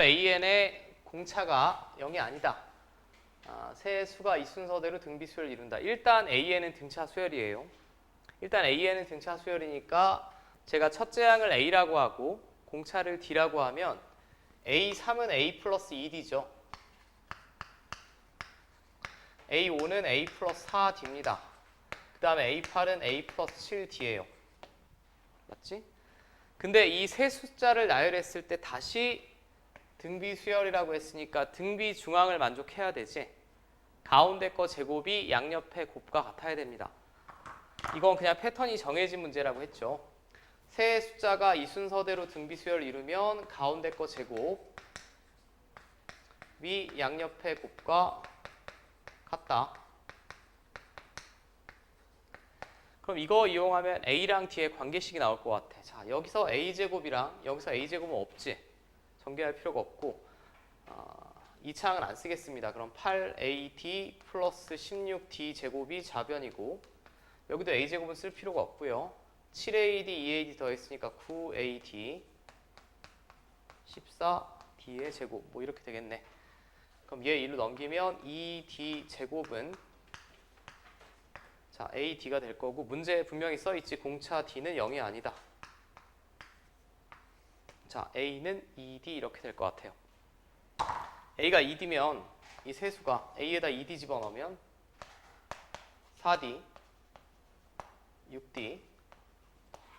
AN의 공차가 0이 아니다. 아, 세 수가 이 순서대로 등비 수열을 이룬다. 일단 AN은 등차 수열이에요. 일단 AN은 등차 수열이니까 제가 첫째 항을 A라고 하고 공차를 D라고 하면 A3은 A 플러스 2D죠. A5는 A 플러스 4D입니다. 그 다음에 A8은 A 플러스 7D예요. 맞지? 근데 이 세 숫자를 나열했을 때 다시 등비 수열이라고 했으니까 등비 중앙을 만족해야 되지. 가운데 거 제곱이 양옆의 곱과 같아야 됩니다. 이건 그냥 패턴이 정해진 문제라고 했죠. 세 숫자가 이 순서대로 등비 수열을 이루면 가운데 거 제곱 위 양옆의 곱과 같다. 그럼 이거 이용하면 A랑 D의 관계식이 나올 것 같아. 자, 여기서 A제곱이랑 여기서 A제곱은 없지. 전개할 필요가 없고 어, 이 창은 안 쓰겠습니다. 그럼 8AD 플러스 16D 제곱이 좌변이고 여기도 A제곱은 쓸 필요가 없고요. 7AD, 2AD 더했으니까 9AD 14D의 제곱 뭐 이렇게 되겠네. 그럼 얘 1로 넘기면 2D 제곱은 자, A, D가 될 거고 문제에 분명히 써 있지 공차 D는 0이 아니다. 자, A는 2D 이렇게 될 것 같아요. A가 2D면 이 세수가 A에다 2D 집어넣으면 4D, 6D,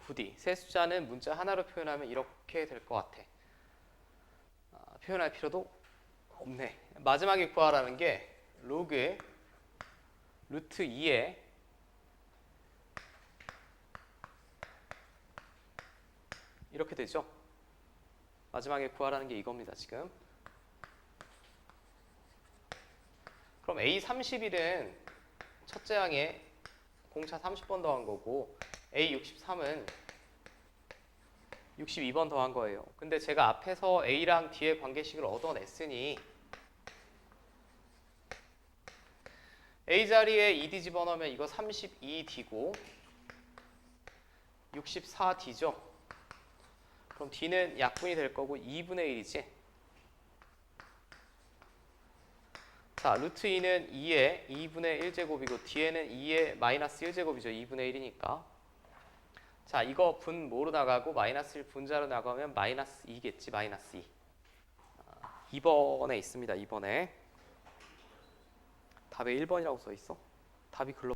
9D 세 숫자는 문자 하나로 표현하면 이렇게 될 것 같아. 아, 표현할 필요도 없네. 마지막에 구하라는 게 로그 루트 2에 이렇게 되죠. 마지막에 구하라는 게 이겁니다, 지금. 그럼 A31은 첫째 항에 공차 30번 더한 거고 A63은 62번 더한 거예요. 근데 제가 앞에서 A랑 D의 관계식을 얻어냈으니 A 자리에 2D 집어넣으면 이거 32D고 64D죠. 그럼 D는 약분이 될 거고 2분의 1이지. 자, 루트 2는 2의 2분의 1제곱이고 D에는 2의 마이너스 1제곱이죠. 2분의 1이니까. 자, 이거 분 뭐로 나가고 마이너스 1 분자로 나가면 마이너스 2겠지. 마이너스 2. 아, 2번에 있습니다. 2번에. 답에 1번이라고 써 있어. 답이 글로